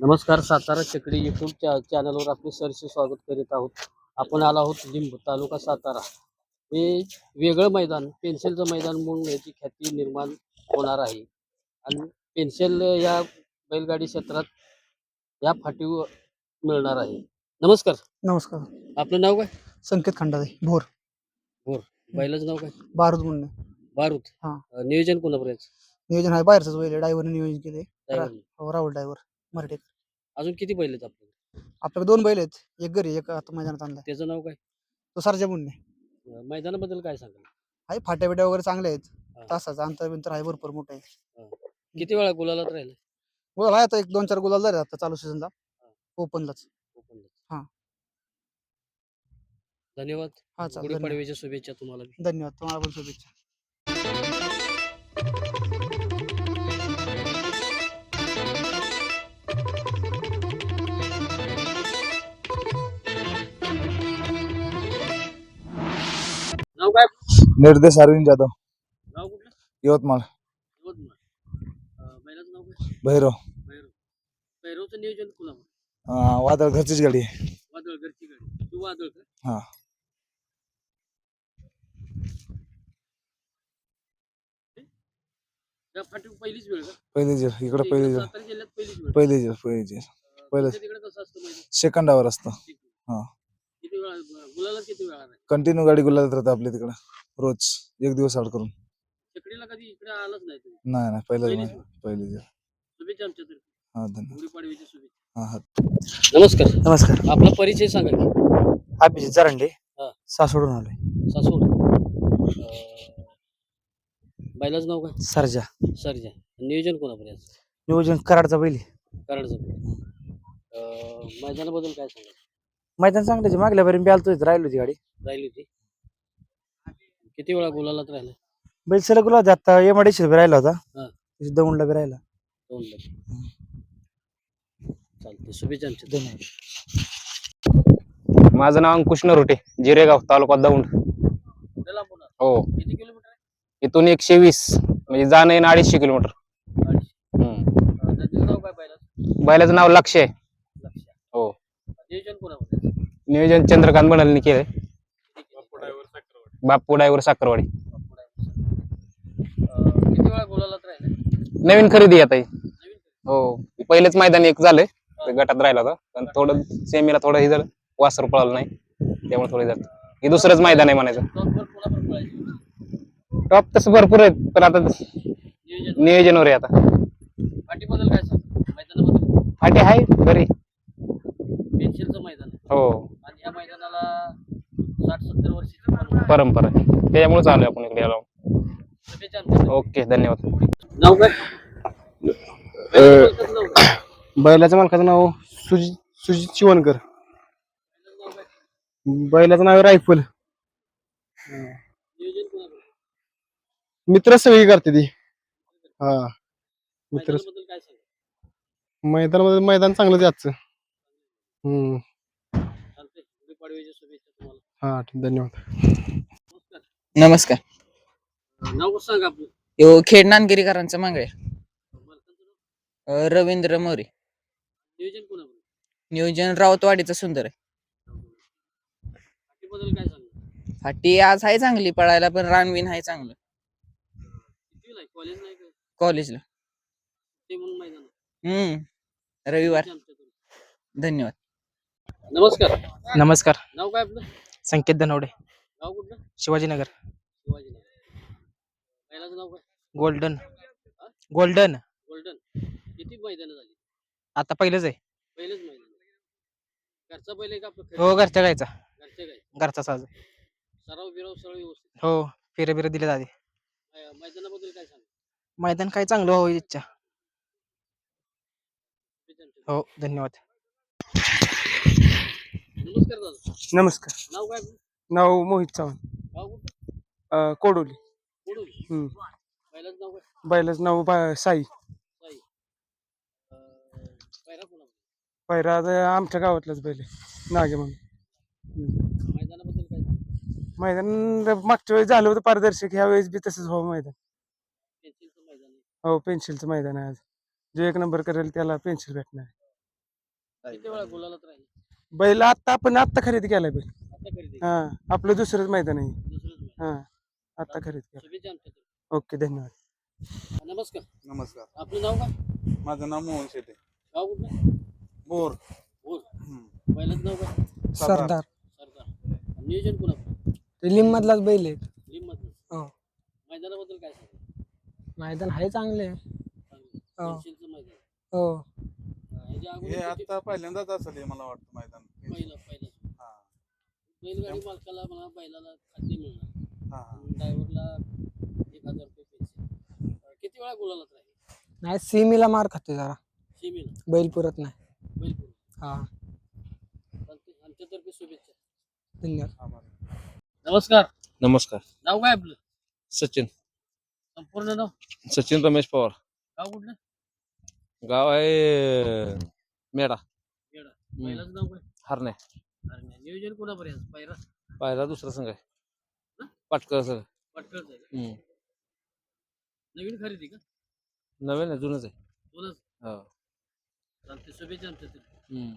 नमस्कार सातारा चक्री यूट्यूब च्या चॅनलवर आपले सरसे स्वागत करीत आहोत. आपण आलो आहोत लिंब तालुका सातारा. हे वेगळं मैदान पेन्सिलचं मैदान म्हणून याची ख्याती निर्माण होणार आहे. आणि पेन्सिल या बैलगाडी क्षेत्रात या फाटीवर मिळणार आहे. नमस्कार. नमस्कार. आपलं नाव काय? संकेत खंडाते भोर. बैलाचं नाव काय? बारूद म्हणून बारूद. हा. नियोजन कोणापर्यंत? नियोजन आहे बाहेरच ड्रायव्हरने नियोजन केले Driver? राहुल ड्रायव्हर. मराठे अजून किती बैल आहेत आपल्याकडे? आपल्याकडे दोन बैल आहेत. एक घरी एक आता मैदानात आणलाय. त्याचं नाव काय? तो सरजा मुन्ने. अं, मैदानाबद्दल काय सांगाल? आहे फाट्या बिट्या वगैरे चांगले आहेत. तासाचं अंतर बिंतर आहे भरपूर मोठं आहे. किती वेळा गुलालात राहिलं गोल आहे आता एक दोन चार गुलाल झाले आता चालू सीझनला ओपनलाच. ओपनला. हा. धन्यवाद. हा. गुढीपाडव्याच्या शुभेच्छा तुम्हाला. धन्यवाद. तुम्हाला पण शुभेच्छा. निर्देश अरविंद जाधव. कुठलं? यवतमाळ. यवतमाळ. अं, बैलाचं नाव काय? भैरव. भैरव. भैरवचं नियोजन कुणावर? अं, वादळ घरचीच गाडी आहे. वादळ घरची गाडी. तू वादळ का हा. त्या फाटी पहिलीच वेळ का? पहिली जर इकडं पहिली जर सातारा जिल्ह्यात पहिलीच वेळ. पहिली जर पहिली जर अं, पहिलं. तुमच्या तिकडे कसं असतं माहिती सेकंदावर असतं. हा. गुलाला किती वेळा कंटिन्यू गाडी गुलाबात राहते आपल्या तिकडं. रोज. एक दिवस आड करून. चकडीला कधी इकडे आलाच नाही तुम्ही? नाही नाही. पहिलं पहिलीच शुभेच्छा हा धन्यवाद. गुढीपाडव्याच्या शुभेच्छा. हा हा. नमस्कार. नमस्कार. आपला परिचय सांगा. की. अभिजित जरांडे. हा. सासोडून आलोय. सासवड. अं, बैलाचं नाव काय? सरजा. सरजा. नियोजन कोणापर्यंत नियोजन कराडचा बैल कराडचं. मैदानाबद्दल काय सांगा मैदान चांगलं मागल्यापर्यंत बी आलतोय राहिलो होती गाडी. राहिली होती. किती वेळा गुलालात राहिला? बैल सलग गुलाब आता एम आय राहिला होता. हा. दौंडला बी राहिला. दोन लक्ष चालते शुभेच्छा आमच्या. धन्यवाद. माझं नाव अंकुश नरोटे जिरेगाव तालुका दौंड. कुठे हो. किती किलोमीटर आहे? इथून एकशे वीस म्हणजे जाणं येणं अडीचशे किलोमीटर. अडीचशे. हम्म. अं, नदीचं नाव काय बैलाचं बैलाचं नाव लक्ष आहे. नियोजन कोणामध्ये नियोजन चंद्रकांत बनालनी केलंय. बाप्पू डायव्हर साखरवाडी. किती वेळा गुलालात राहिले नवीन खरेदी आता ही. हो. पहिलेच मैदान एक झालंय. ते गटात राहिला होता. पण थोडं सेमीला थोडं हे झालं. वासर पळालं नाही. त्यामुळे थोडं झालं. हे दुसरंच मैदान आहे म्हणायचं. टॉपवर कोणावर पळायची टॉप तसं भरपूर आहेत पण आता नियोजन. नियोजनवर आहे आता. पाठीबद्दल काय सांग मैदानाबद्दल फाटी आहे बरी. हो. आणि या मैदानाला साठ सत्तर वर्षाची परंपरा आहे. परंपरा आहे. त्याच्यामुळे चालू आहे आपण इकडे आमच्या ओके धन्यवाद. नाव काय? बैलाचं नाव काय? बैलाच्या मालकाचं नाव सुजित सुजित शिवणकर. बैलाचं नाव आहे रायफल. नियोजन कोणाकडे मित्र सगळी करते ती. हा मित्र मैदानाबद्दल काय सांग मैदानामध्ये मैदान चांगलंच आहे आजचं. हम्म. चालतंय गुढीपाडव्याच्या शुभेच्छा तुम्हाला. हा ठीक धन्यवाद. नमस्कार. नाव कसं सांगा आपलं? यो खेड नानगिरीकरांचा मांगळे मालकांचं नाव? अं, रवींद्र मोरे. नियोजन कोणाकडे नियोजन राऊतवाडीचा सुंदर आहे. पाठीबद्दल काय सांगा? फाटी आज आहे चांगली पळायला पण रानवीन आहे चांगलं. किती नाही कॉलेज नाही का? कॉलेजला. ते म्हणून मैदान आहे. हम्म रविवार. धन्यवाद. नमस्कार. नमस्कार. नाव काय आपलं? संकेत धनवडे. नाव कुठलं? शिवाजीनगर. शिवाजी बैलाचं नाव काय? गोल्डन. गोल्डन. गोल्डन. किती मैदानं झाली? आता पहिलंच आहे. पहिलेच मैदान. घरचा बैल आहे का आपलं हो? घरच्या गायचा. घरचे काय घरचा साज. सराव बिराव सगळं व्यवस्थित? हो फिरे बिरे दिले जाते अं, मैदानाबद्दल काय सांग मैदान काय चांगलं हो इच्छा. हो धन्यवाद. नमस्कार दादा. नमस्कार. नाव काय? नाव मोहित चव्हाण. गाव कुठं अं, कोडोली. हम्म. बैलाचं नाव काय? बैलाचं नाव बा- साई. साई. अं, पैरा कोणा पैरा आता आमच्या गावातलाच बैल आहे. नागे म्हणून. मैदानाबद्दल काय? सांग मैदान मागच्या वेळेस झालं होतं पारदर्शक. ह्या वेळेस बी तसंच व्हावं मैदान. पेन्सिलचं मैदान आहे. हो पेन्सिलचं मैदान आहे आज. जो एक नंबर करेल त्याला पेन्सिल भेटणार किती वेळा गुलालात राहील? बैल आता आपण आता खरेदी केलाय बैल. आता खरेदी. हा आपलं दुसरंच मैदान आहे. हा आता खरेदी केलं. ओके धन्यवाद. नमस्कार. नमस्कार. आपलं नाव काय? माझं नाव मोहन शेटे. गाव कुठलं? बोर. बोल पहिलंच नाव काय? सरदार. सरकार नियोजन कोणा ते लिंब मधलाच बैल आहे. लिंब हो. मैदानाबद्दल काय सांगा मैदान आहे चांगले हो. हो. अगोदर हे किती- आता पहिल्यांदाच असेल हे मला वाटतं मैदान. पहिलं पहिलं. हा. बैलगाडी मालकाला मला बैलाला खाद्य मिळणार. हा हा. ड्रायव्हरला एक हजार रुपये पेन्सिल किती वेळा गुलालात राहील नाही सीमीला मार खाते जरा. सीमेला? बैल पुरत नाही. बैलपूर हा. चालतंय. आमच्यातर्फे शुभेच्छा. धन्यवाद. आभार. नमस्कार. नमस्कार. नाव काय आपलं? सचिन. संपूर्ण नाव? सचिन रमेश पवार. गाव कुठलं? गाव आहे मेडा येडा पहिलाच नाव काय? हरणे अरे नाही, नियोजन कोणापर्यंत? पहिला पाहिला दुसरा संघ आहे. पाटकर संघ? हम्म. नवीन खरेदी का? नवीन आहे जुनच आहे. दोनच हो. चालते शुभेच्छा आमच्या. हम्म.